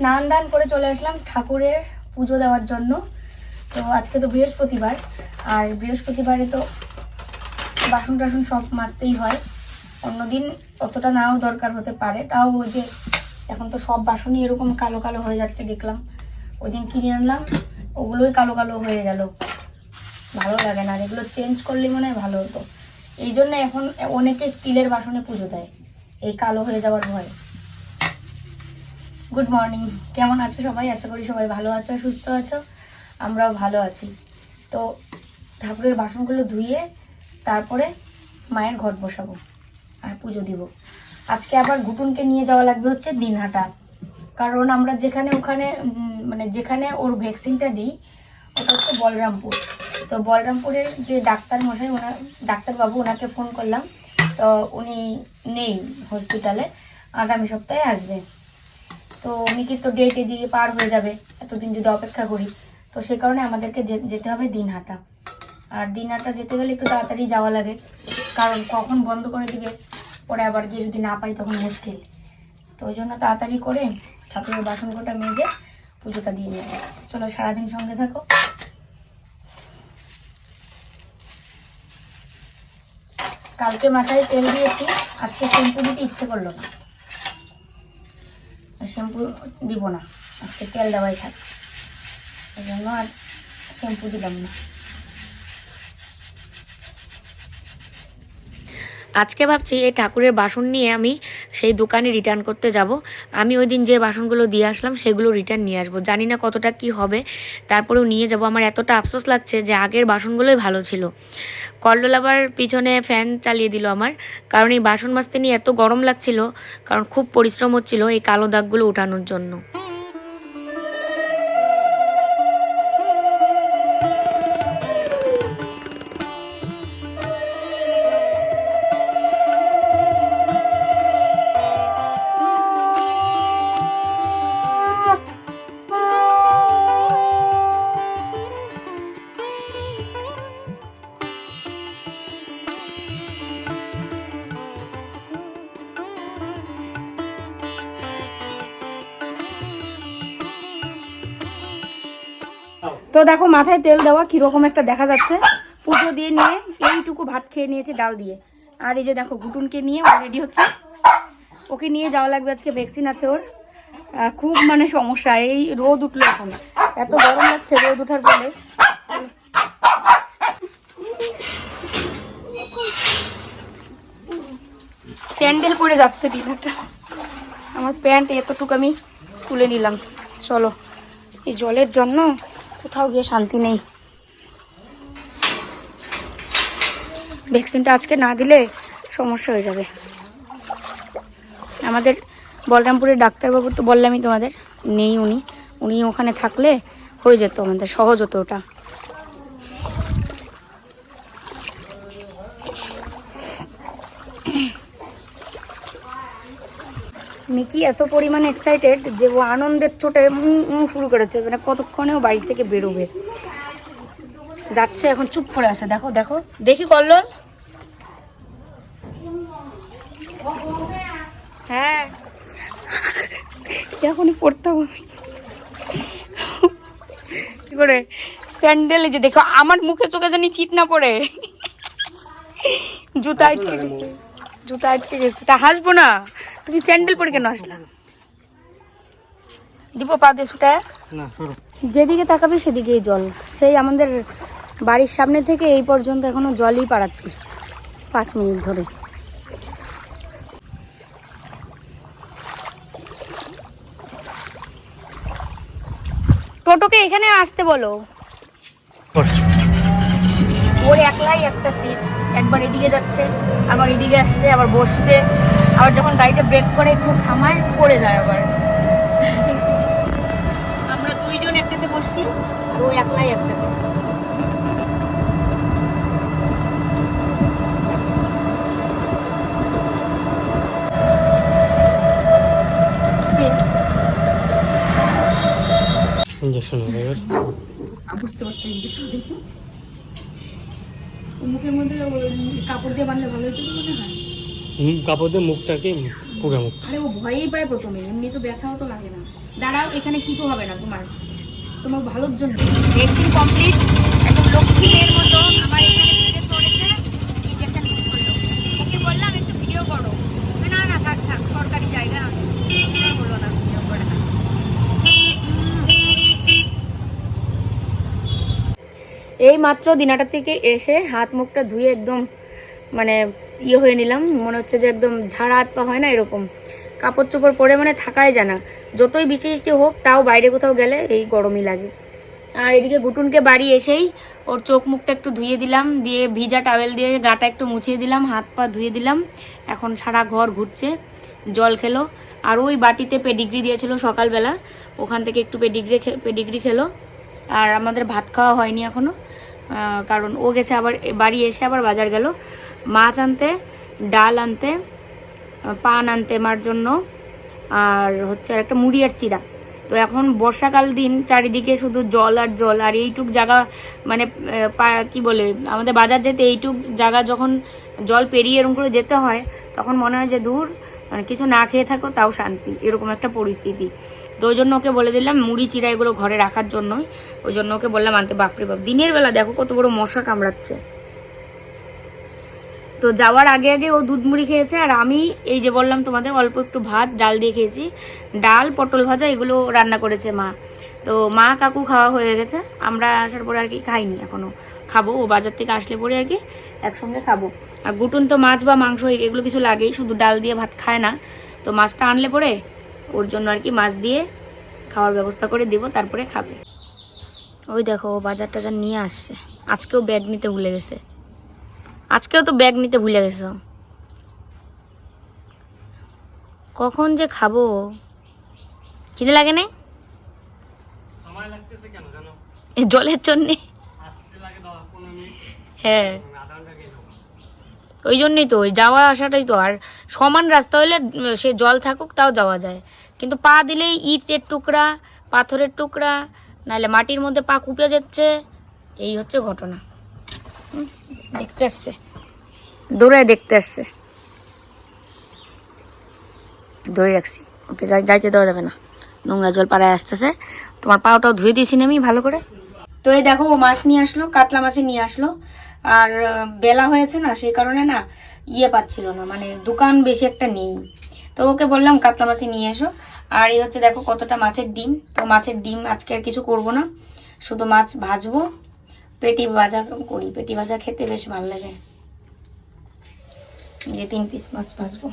স্নান দান করে চলে আসলাম ঠাকুরের পুজো দেওয়ার জন্য। তো আজকে তো বৃহস্পতিবার, আর বৃহস্পতিবারে তো বাসন টাসন সব মাজতেই হয়। অন্যদিন অতটা নাও দরকার হতে পারে। তাও ওই যে এখন তো সব বাসনই এরকম কালো কালো হয়ে যাচ্ছে দেখলাম। ওই দিন কিনে আনলাম, ওগুলোই কালো কালো হয়ে গেল। ভালো লাগে না, আর এগুলো চেঞ্জ করলে মনে হয় ভালো হতো। এই জন্য এখন অনেকে স্টিলের বাসনে পুজো দেয়। এই কালো হয়ে যাওয়ার ভয়। গুড মর্নিং কেমন আছো সবাই? আশা করি সবাই ভালো আছো, সুস্থ আছো। আমরাও ভালো আছি। তো ঠাকুরের বাসনগুলো ধুয়ে তারপরে মায়ের ঘট বসাবো আর পুজো দিব। আজকে আবার ঘুটুনকে নিয়ে যাওয়া লাগবে হচ্ছে দিনহাটা। কারণ আমরা যেখানে ওখানে মানে যেখানে ওর ভ্যাকসিনটা দিই, ওটা হচ্ছে বলরামপুর। তো বলরামপুরের যে ডাক্তার মশাই ওনার ডাক্তারবাবু, ওনাকে ফোন করলাম। তো উনি নেই হসপিটালে আগামী সপ্তাহে আসবে। তো মিকির তো ডেট এদিকে পার হয়ে যাবে এতদিন যদি অপেক্ষা করি। তো সে কারণে আমাদেরকে যেতে হবে দিনহাটা। আর দিনহাটা যেতে গেলে একটু তাড়াতাড়ি যাওয়া লাগে, কারণ কখন বন্ধ করে দিবে, পরে আবার গিয়ে যদি না পাই তখন মুশকিল। তো ওই জন্য তাড়াতাড়ি করে ঠাকুরের বাসন কোটা মেজে পুজোটা দিয়ে নেবে চলো সারাদিন সঙ্গে থাকো। কালকে মাথায় তেল দিয়েছি, আজকে শ্যাম্পু দিতে ইচ্ছে করল না। শ্যাম্পু দিব না। আজকে তেল দেওয়াই থাক। ওই জন্য আর শ্যাম্পু দিলাম না। আজকে ভাবছি এই ঠাকুরের বাসন নিয়ে আমি সেই দোকানে রিটার্ন করতে যাব। আমি ওই দিন যে বাসনগুলো দিয়ে আসলাম সেগুলো রিটার্ন নিয়ে আসব। জানি না কতটা কি হবে। তারপরেও নিয়ে যাব। আমার এতটা আফসোস লাগছে যে আগের বাসনগুলোই ভালো ছিল। কল্লোল আবার পিছনে ফ্যান চালিয়ে দিল আমার। কারণ এই বাসন মাজতে নিয়ে এত গরম লাগছিল। কারণ খুব পরিশ্রম হচ্ছিল এই কালো দাগগুলো উঠানোর জন্য। দেখো মাথায় তেল দেওয়া কীরকম একটা দেখা যাচ্ছে। পুজো দিয়ে নিয়ে এইটুকু ভাত খেয়ে নিয়েছে ডাল দিয়ে। আর এই যে দেখো ঘুটুনকে নিয়ে ও রেডি হচ্ছে। ওকে নিয়ে যাওয়া লাগবে আজকে, ভ্যাকসিন আছে ওর। খুব মানে সমস্যা, এই রোদ উঠল এখন। এত গরম লাগছে রোদ উঠার ফলে। স্যান্ডেল পরে যাচ্ছে দিনাটা আমার প্যান্ট এতটুকু আমি তুলে নিলাম। চলো, এই জলের জন্য কোথাও গিয়ে শান্তি নেই। ভ্যাকসিনটা আজকে না দিলে সমস্যা হয়ে যাবে। আমাদের বলরামপুরের ডাক্তারবাবু তো বললামই তোমাদের, নেই উনি। উনি ওখানে থাকলে হয়ে যেত আমাদের, সহজ হতো ওটা। মিকি এত পরিমাণে এক্সাইটেড যে ও আনন্দের চোটে শুরু করেছে মানে কতক্ষণে ও বাড়ি থেকে বেরোবে। যাচ্ছে এখন চুপ করে আছে দেখো দেখো দেখি করল হ্যাঁ। এখনই পড়তাম আমি কি করে? স্যান্ডেল যে দেখো আমার মুখে চোখে জানি চিট না পড়ে। জুতা আটকে গেছে জুতা আটকে গেছে। তা হাসবো না। তুমি স্যান্ডেল পরে কেন আসলা দিব পা দিয়ে সরো। যেদিকে তাকাবে সেদিকেই জল। সেই আমাদের বাড়ির সামনে থেকে এই পর্যন্ত এখনও জলই পাড়াচ্ছি পাঁচ মিনিট ধরে। টোটোকে এখানে আসতে বলো। ওর একলাই একটা সিট একবার এদিকে যাচ্ছে আবার এদিকে আসছে আবার বসছে আবার যখন গাড়িটা ব্রেক করে একটু থামায় পড়ে যায় আবার। আমরা দুইজন একটাতে বসছি আর ও একলাই একটাতে। ইঞ্জেকশন বুঝতে পারছি মুখের মধ্যে কাপড় দিয়ে বানলে ভালো হতো মনে হয়? হুম, কাপড় দিয়ে মুখটাকে পুরো মুখ। আরে ও ভয়ই পায় প্রথমে এমনি তো ব্যথাও তো লাগে না। দাঁড়াও এখানে কিছু হবে না তোমার। তোমার ভালোর জন্য। ভ্যাকসিন কমপ্লিট একদম লক্ষ্মীর মতো আমার এখানে থেকে চড়েছে ইঞ্জেকশন মিস করল। ওকে বললাম একটু ভিডিও করো। না না থাক থাক সরকারি জায়গা করে না। এই মাত্র দিনাটা থেকে এসে হাত মুখটা ধুয়ে একদম মানে ইয়ে হয়ে নিলাম। মনে হচ্ছে যে একদম ঝাড়া হাত পা হয় না এরকম। কাপড় চোপড় পরে মানে থাকাই যায় না। যতই বৃষ্টি বৃষ্টি হোক, তাও বাইরে কোথাও গেলে এই গরমই লাগে। আর এদিকে গুটুনকে বাড়ি এসেই ওর চোখ মুখটা একটু ধুয়ে দিলাম, দিয়ে ভিজা টাওয়েল দিয়ে গাটা একটু মুছিয়ে দিলাম, হাত পা ধুয়ে দিলাম। এখন সারা ঘর ঘুরছে, জল খেলো। আর ওই বাটিতে পেডিগ্রি দিয়েছিল সকালবেলা। ওখান থেকে একটু পেডিগ্রি পেডিগ্রি খেলো। আর আমাদের ভাত খাওয়া হয়নি এখনও। আহ, কারণ ও গেছে আবার বাড়ি এসে আবার বাজার গেল। মাছ আনতে ডাল আনতে পান আনতে মার জন্য। আর হচ্ছে একটা মুড়ি আর চিরা তো এখন বর্ষাকাল দিন চারিদিকে শুধু জল আর জল। আর এইটুক জায়গা মানে কি বলে আমাদের বাজার যেতে এইটুক জায়গা যখন জল পেরিয়ে এরকম করে যেতে হয় তখন মনে হয় যে দূর মানে কিছু না খেয়ে থাকো তাও শান্তি। এরকম একটা পরিস্থিতি। তো ওই জন্য ওকে বলে দিলাম, মুড়ি চিরা এগুলো ঘরে রাখার জন্যই। ওই জন্য ওকে বললাম, আনতে বাপরে বাপ, দিনের বেলা দেখো কত বড় মশা কামড়াচ্ছে। তো যাওয়ার আগে আগে ও দুধ মুড়ি খেয়েছে, আর আমি এই যে বললাম তোমাদের অল্প একটু ভাত, ডাল দিয়ে খেয়েছি। ডাল, পটল ভাজা এগুলো রান্না করেছে মা। তো মা, কাকু খাওয়া হয়ে গেছে, আমরা আসার পরে আর কি খাইনি এখনও। খাব, ও বাজার থেকে আসলে পরে আর কি একসঙ্গে খাব। আর গুটুন তো মাছ বা মাংস এগুলো কিছু লাগেই, শুধু ডাল দিয়ে ভাত খায় না। তো মাছটা আনলে পরে ওর জন্য আর কি মাছ দিয়ে খাওয়ার ব্যবস্থা করে দিব তারপরে খাবে। ওই দেখো ও বাজার টাজার নিয়ে আসছে। আজকেও ব্যাগ নিতে ভুলে গেছে। আজকেও তো ব্যাগ নিতে ভুলে গেছো। কখন যে খাব? খিদে লাগে নাই? সময় লাগতেছে কেন জানো? এই জলের জন্যে। আসতে লাগে দশ পনেরো মিনিট। হ্যাঁ। ওই জন্যই তো ওই যাওয়া আসাটাই তো। আর সমান রাস্তা হলে সে জল থাকুক তাও যাওয়া যায়। কিন্তু পা দিলেই ইটের টুকরা, পাথরের টুকরা, নাহলে মাটির মধ্যে পা কুপে যাচ্ছে। এই হচ্ছে ঘটনা। দেখতে আসছে। দৌড়ে দেখতে আসছে। ধরে রাখছি। ওকে, যাই যাইতে দেওয়া যাবে না। নোংরা জল পাড়ায় আসতেছে। তোমার পাওটাও ধুয়ে দিয়েছি আমি, ভালো করে। তো এই দেখো, ও মাছ নিয়ে আসলো, কাতলা মাছে নিয়ে আসলো। আর বেলা হয়েছে না, সেই কারণে না ইয়ে পাচ্ছিল না। মানে দোকান বেশি একটা নেই। তো ওকে বললাম কাতলা মাছি নিয়ে এসো। আর এই হচ্ছে দেখো কতটা মাছের ডিম। তো মাছের ডিম আজকে আর কিছু করব না। শুধু মাছ ভাজবো। পেটি ভাজা করি। পেটি ভাজা খেতে বেশ ভালো লাগে। যে তিন পিস মাছ ভাজবো।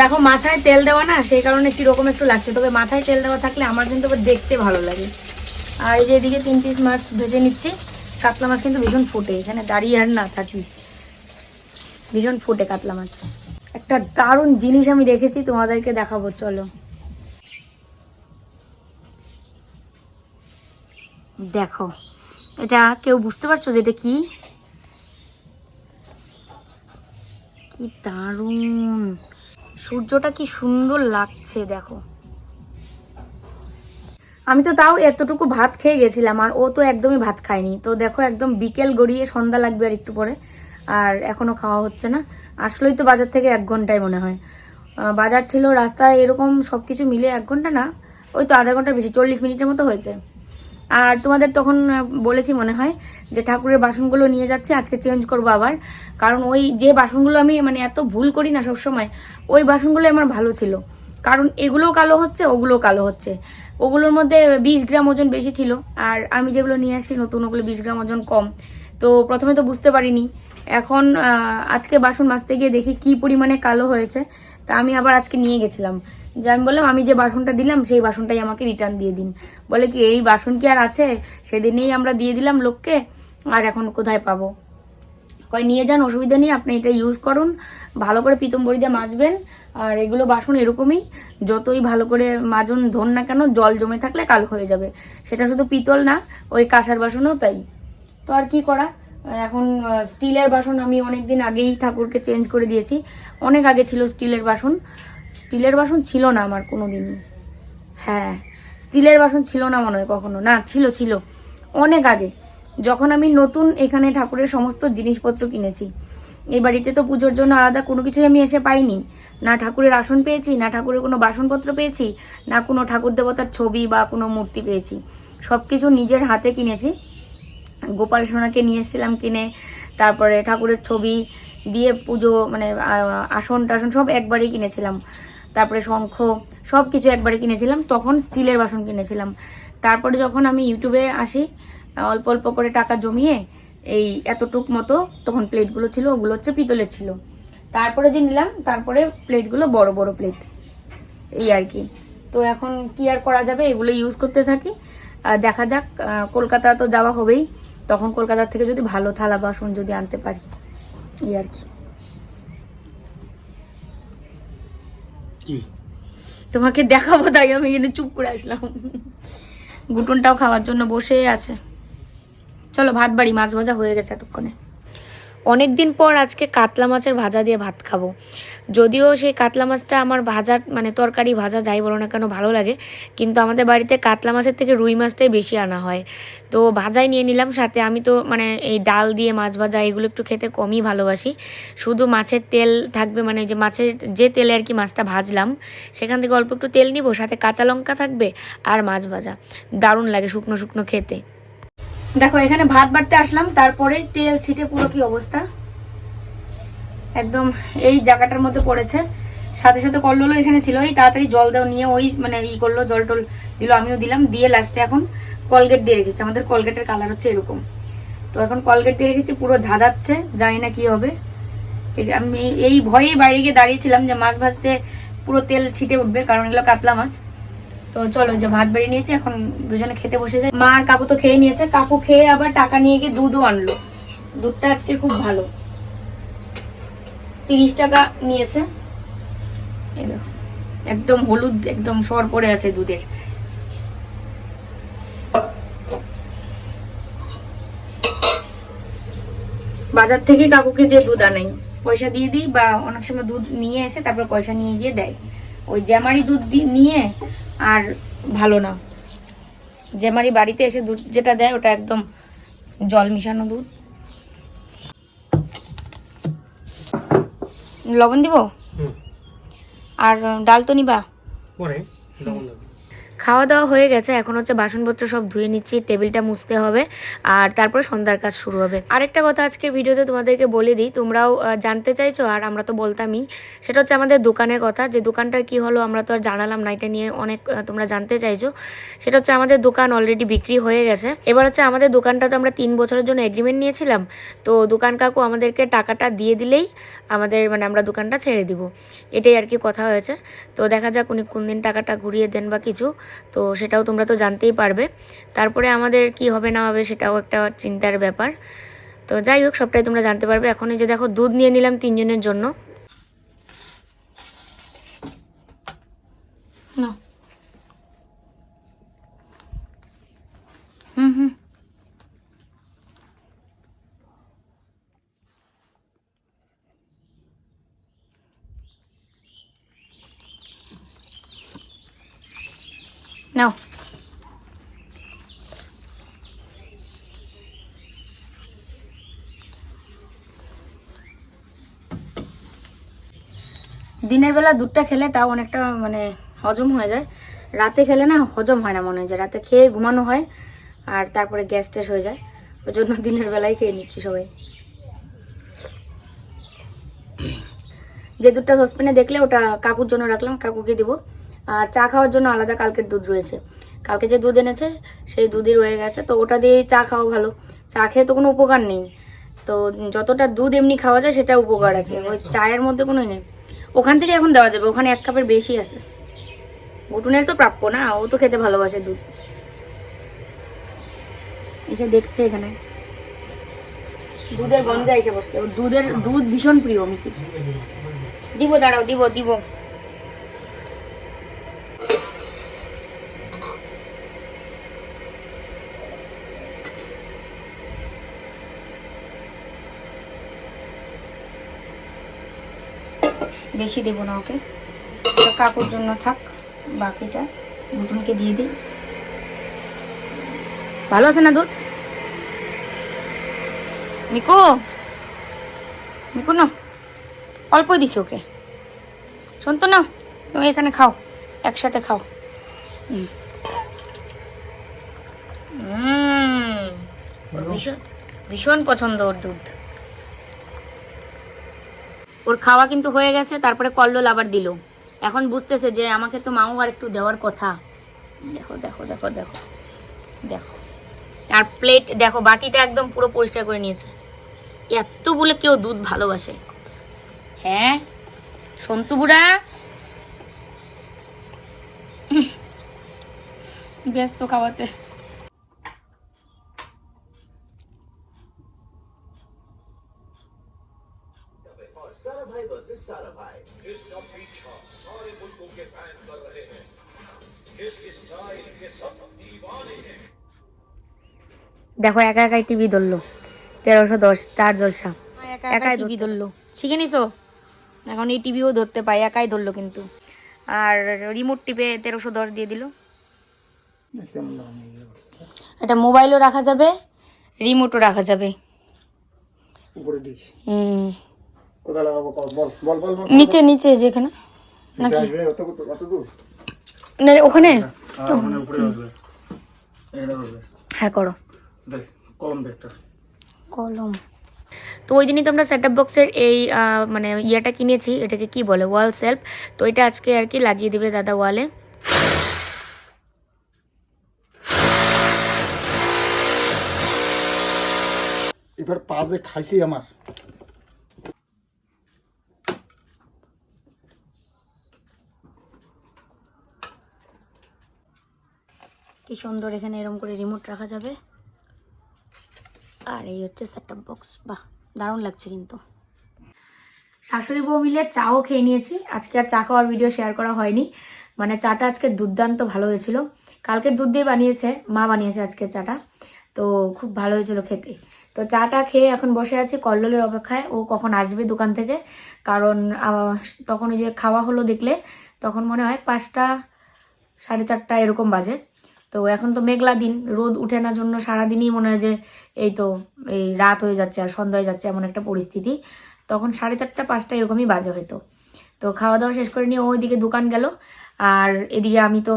দেখো, মাথায় তেল দেওয়া না, সেই কারণে কীরকম একটু লাগছে। তবে মাথায় তেল দেওয়া থাকলে আমার কিন্তু দেখতে ভালো লাগে। আর এই যে এদিকে তিন পিস মাছ ভেজে নিচ্ছি। কাতলা মাছ কিন্তু ভীষণ ফোটে, এখানে দাঁড়িয়ে আর না থাকি। ভীষণ ফোটে কাতলা মাছ। একটা দারুণ জিনিস আমি দেখেছি, তোমাদেরকে দেখাবো, চলো। দেখো, এটা কেউ বুঝতে পারছ যে এটা কি? কি দারুণ! সূর্যটা কি সুন্দর লাগছে, দেখো। আমি তো তাও এতটুকু ভাত খেয়ে গেছিলাম, আর ও তো একদমই ভাত খায়নি। তো দেখো একদম বিকেল গড়িয়ে সন্ধ্যা লাগবে আর একটু পরে, আর এখনও খাওয়া হচ্ছে না। আসলেই তো বাজার থেকে এক ঘন্টায় মনে হয়। বাজার ছিল রাস্তায় এরকম সব কিছু মিলে এক ঘণ্টা না, ওই তো আধা ঘণ্টা বেশি, চল্লিশ মিনিটের মতো হয়েছে। আর তোমাদের তখন বলেছি মনে হয় যে ঠাকুরের বাসনগুলো নিয়ে যাচ্ছে, আজকে চেঞ্জ করব আবার। কারণ ওই যে বাসনগুলো আমি মানে এত ভুল করি না সবসময়, ওই বাসনগুলো আমার ভালো ছিল। কারণ এগুলোও কালো হচ্ছে, ওগুলোও কালো হচ্ছে। ওগুলোর মধ্যে বিশ গ্রাম ওজন বেশি ছিল, আর আমি যেগুলো নিয়ে আসছি নতুন, ওগুলো বিশ গ্রাম ওজন কম। তো প্রথমে তো বুঝতে পারিনি। এখন আজকে বাসন মাজতে গিয়ে দেখি কি পরিমাণে কালো হয়েছে। তা আমি আবার আজকে নিয়ে গেছিলাম। যে আমি বললাম, আমি যে বাসনটা দিলাম, সেই বাসনটাই আমাকে রিটার্ন দিয়ে দিন। বলে কি, এই বাসন কি আর আছে? সেদিনেই আমরা দিয়ে দিলাম লোককে, আর এখন কোথায় পাবো? কয়, নিয়ে যান, অসুবিধা নেই, আপনি এটা ইউজ করুন। ভালো করে পিতম্বরি দিয়ে মাজবেন, আর এগুলো বাসন এরকমই। যতই ভালো করে মাজন, ধন না কেন, জল জমে থাকলে কালো হয়ে যাবে। সেটা শুধু পিতল না, ওই কাঁসার বাসনও তাই। তো আর কি করা? এখন স্টিলের বাসন আমি অনেক দিন আগেই ঠাকুরকে চেঞ্জ করে দিয়েছি। অনেক আগে ছিল স্টিলের বাসন। স্টিলের বাসন ছিল না আমার কোনো দিনই হ্যাঁ স্টিলের বাসন ছিল না মনে হয় কখনো। না, ছিল ছিল। অনেক আগে, যখন আমি নতুন এখানে ঠাকুরের সমস্ত জিনিসপত্র কিনেছি। এই বাড়িতে তো পুজোর জন্য আলাদা কোনো কিছুই আমি এসে পাইনি। না ঠাকুরের আসন পেয়েছি, না ঠাকুরের কোনো বাসনপত্র পেয়েছি, না কোনো ঠাকুর দেবতার ছবি বা কোনো মূর্তি পেয়েছি। সব কিছু নিজের হাতে কিনেছি। গোপাল সোনাকে নিয়ে এসেছিলাম কিনে, তারপরে ঠাকুরের ছবি দিয়ে পুজো মানে আসন টাসন সব একবারেই কিনেছিলাম। তারপরে শঙ্খ সব কিছু একবারে কিনেছিলাম, তখন স্টিলের বাসন কিনেছিলাম। তারপরে যখন আমি ইউটিউবে আসি, অল্প অল্প করে টাকা জমিয়ে, এই এতটুক মতো তখন প্লেটগুলো ছিল, ওগুলো হচ্ছে পিতলের ছিল। তারপরে যে নিলাম, তারপরে প্লেটগুলো বড় বড় প্লেট। এই আর কি। তো এখন কি আর করা যাবে, এগুলো ইউজ করতে থাকি। দেখা যাক কলকাতা তো যাওয়া হবেই। তখন কলকাতা থেকে যদি ভালো থালা বাসন যদি আনতে পারি। এই আর কি। তোমাকে দেখাবো, তাই আমি এখানে চুপ করে আসলাম। গুটনটাও খাওয়ার জন্য বসে আছে। চলো, ভাত বাড়ি, মাছ ভাজা হয়ে গেছে এতক্ষণে। অনেক দিন পর আজকে কাতলা মাছের ভাজা দিয়ে ভাত খাব। যদিও সেই কাতলা মাছটা আমার ভাজা মানে তরকারি ভাজা, যাই বলো না কেন, ভালো লাগে। কিন্তু আমাদের বাড়িতে কাতলা মাছের থেকে রুই মাছটাই বেশি আনা হয়। তো ভাজাই নিয়ে নিলাম, সাথে আমি তো মানে এই ডাল দিয়ে মাছ ভাজা, এগুলো একটু খেতে কমই ভালোবাসি। শুধু মাছের তেল থাকবে মানে যে মাছের যে তেলে আর কি মাছটা ভাজলাম, সেখান থেকে অল্প একটু তেল নিব, সাথে কাঁচা লঙ্কা থাকবে আর মাছ ভাজা। দারুণ লাগে শুকনো শুকনো খেতে। দেখো, এখানে ভাত বাড়তে আসলাম তারপরে তেল ছিটে পুরো কি অবস্থা? একদম এই জায়গাটার মধ্যে পড়েছে। সাথে সাথে কল্লোলো এখানে ছিল। এই তাড়াতাড়ি জল দাও, নিয়ে ওই মানে ই করল, জল টল দিল, আমিও দিলাম। দিয়ে লাস্টে এখন কলগেট দিয়ে রেখেছি। আমাদের কলগেটের কালার হচ্ছে এরকম। তো এখন কলগেট দিয়ে রেখেছি, পুরো ঝাঁঝাচ্ছে, জানি না কি হবে। আমি এই ভয়ে বাইরে গিয়ে দাঁড়িয়েছিলাম যে মাছ ভাজতে পুরো তেল ছিটে উঠবে, কারণ এগুলো কাতলা মাছ। তো চলো যে ভাত বেড়ে নিয়েছি, এখন দুজনে খেতে বসে যাই। মা আর কাকু তো খেয়ে নিয়েছে, কাকু খেয়ে আবার টাকা নিয়ে গিয়ে দুধও আনলো। দুধটা আজকে খুব ভালো। তিরিশ টাকা নিয়েছে। একদম হলুদ, একদম সর পড়ে আছে দুধের। বাজার থেকে কাকুকে দিয়ে দুধ আনাই। পয়সা দিয়ে দিই বা অনেক সময় দুধ নিয়ে এসে তারপর পয়সা নিয়ে গিয়ে দেয়। ওই জ্যামারি দুধ নিয়ে আর ভালো না। জ্যামারি বাড়িতে এসে দুধ যেটা দেয় ওটা একদম জল মিশানো দুধ। লবণ দিব? আর ডাল তো নিবা? পরে লবণ দেবো। খাওয়া দাওয়া হয়ে গেছে, এখন হচ্ছে বাসনপত্র সব ধুয়ে নিচ্ছি, টেবিলটা মুছতে হবে, আর তারপর সন্ধ্যার কাজ শুরু হবে। আরেকটা কথা আজকের ভিডিওতে তোমাদেরকে বলে দিই, তোমরাও জানতে চাইছো, আর আমরা তো বলতামই, সেটা হচ্ছে আমাদের দোকানের কথা, যে দোকানটার কি হলো আমরা তো আর জানালাম না, এটা নিয়ে অনেক তোমরা জানতে চাইছো। সেটা হচ্ছে আমাদের দোকান অলরেডি বিক্রি হয়ে গেছে। এবার হচ্ছে আমাদের দোকানটা তো আমরা তিন বছরের জন্য এগ্রিমেন্ট নিয়েছিলাম, তো দোকান কাকু আমাদেরকে টাকাটা দিয়ে দিলেই আমাদের মানে আমরা দোকানটা ছেড়ে দিব। এটাই আর কি কথা হয়েছে। তো দেখা যাক উনি কোন দিন টাকাটা ঘুরিয়ে দেন বা কিছু। তো সেটাও তোমরা তো জানতেই পারবে। তারপরে আমাদের কি হবে না হবে সেটাও একটা চিন্তার ব্যাপার। তো যাই হোক, সবটাই তোমরা জানতে পারবে। এখন এই যে দেখো, দুধ নিয়ে নিলাম তিনজনের জন্য। নাও। হুম হুম নাও দিনের বেলা দুধটা খেলে তাও অনেকটা মানে হজম হয়ে যায়। রাতে খেলে না হজম হয় না মনে হয় যে, রাতে খেয়ে ঘুমানো হয় আর তারপরে গ্যাস ট্যাস হয়ে যায়। ওই জন্য দিনের বেলায় খেয়ে নিচ্ছি সবাই। যে দুধটা সসপ্যানে দেখলে ওটা কাকুর জন্য রাখলাম, কাকুকে দিব। আর চা খাওয়ার জন্য আলাদা কালকের দুধ রয়েছে। কালকে যে দুধ এনেছে, সেই দুধই রয়ে গেছে। তো ওটা দিয়ে চা খাওয়া ভালো। চা খেয়ে তো কোনো উপকার নেই। তো যতটা দুধ এমনি খাওয়া যায়, সেটা উপকার আছে। ওই চায়ের মধ্যে কোনো নেই। ওখান থেকে এখন দেওয়া যাবে, ওখানে এক কাপের বেশি আছে। ঘুটুনের তো প্রাপ্য না, ও তো খেতে ভালোবাসে দুধ। এসে দেখছে এখানে। দুধের গন্ধে এসে বসছে। দুধের, দুধ ভীষণ প্রিয়, মিকির। দিব, দাঁড়াও, দিব দিব। বেশি দেবো না ওকে। কাকুর জন্য থাক, বাকিটা বুটুনকে দিয়ে দিই। ভালো আছে না দুধ? মিকু মিকু না? অল্পই দিছি ওকে। শোন তো না, তুমি এখানে খাও, একসাথে খাও। হুম। ভীষণ ভীষণ পছন্দ ওর দুধ। ওর খাওয়া কিন্তু হয়ে গেছে, তারপরে কল্লোল আবার দিল। এখন বুঝতেছে যে আমাকে তো মামু আর একটু দেওয়ার কথা। দেখো দেখো দেখো দেখো দেখো। আর প্লেট দেখো, বাটিটা একদম পুরো পরিষ্কার করে নিয়েছে। এত বলে কেউ দুধ ভালোবাসে। হ্যাঁ সন্তু বুড়া? ব্যস্ত খাওয়াতে দেখো একা একাই টিভি ধরলো। তেরোশো দশ চার জলসা। একাই টিভি ধরলো। শিখে নিছো? এখন এই টিভিও ধরতে পাই একাই ধরলো কিন্তু। আর রিমোট টিপে তেরোশো দশ দিয়ে দিল। এটা মোবাইলও রাখা যাবে রিমোটও রাখা যাবে। উপরে দিস। হুম। কোথায় লাগাবো? বল বল বল বল বল। নিচে নিচে যেখানে ওখানে? হ্যাঁ ওখানে উপরে আসবে। এখানে আসবে হ্যাঁ করো। কলম একটা। কলম। তো ওই দিনই তো আমরা সেট বক্সের এই মানে ইয়েটা কিনেছি এটাকে কি বলে ওয়াল সেলফ তো এটা আজকে আর কি লাগিয়ে দিবে দাদা ওয়ালে এবার পা যে খাইছি আমার। কি সুন্দর এখানে এরকম করে রিমোট রাখা যাবে। আর এই হচ্ছে সেট বক্স বাহ, দারুণ লাগছে কিন্তু। শাশুড়ি বউ মিলে চাও খেয়ে নিয়েছি। আজকে আর চা খাওয়ার ভিডিও শেয়ার করা হয়নি। মানে চাটা আজকে দুর্দান্ত ভালো হয়েছিল। কালকের দুধ দিয়ে বানিয়েছে, মা বানিয়েছে আজকে চাটা। তো খুব ভালো হয়েছিল খেতে। তো চাটা খেয়ে এখন বসে আছি কল্লোলের অপেক্ষায়। ও কখন আসবে দোকান থেকে? কারণ তখন ওই যে খাওয়া হলো দেখলে, তখন মনে হয় পাঁচটা, সাড়ে চারটা এরকম বাজে। তো এখন তো মেঘলা দিন, রোদ উঠে না জন্য সারাদিনই মনে হয় যে এই তো এই রাত হয়ে যাচ্ছে আর সন্ধ্যা হয়ে যাচ্ছে এমন একটা পরিস্থিতি। তখন সাড়ে চারটা, পাঁচটা এরকমই বাজে হয়তো। তো খাওয়া দাওয়া শেষ করে নিয়ে ও ওইদিকে দোকান গেল। আর এদিকে আমি তো,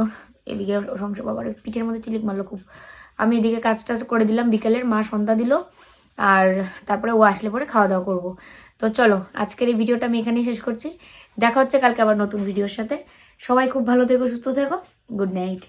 এদিকে সংসার বাবার পিঠের মধ্যে চিলিক মারলো খুব। আমি এদিকে কাজ টাজ করে দিলাম বিকেলের, মা সন্ধ্যা দিল। আর তারপরে ও আসলে পরে খাওয়া দাওয়া করব। তো চলো, আজকের এই ভিডিওটা আমি এখানেই শেষ করছি। দেখা হচ্ছে কালকে আবার নতুন ভিডিওর সাথে। সবাই খুব ভালো থেকো, সুস্থ থেকো। Good night.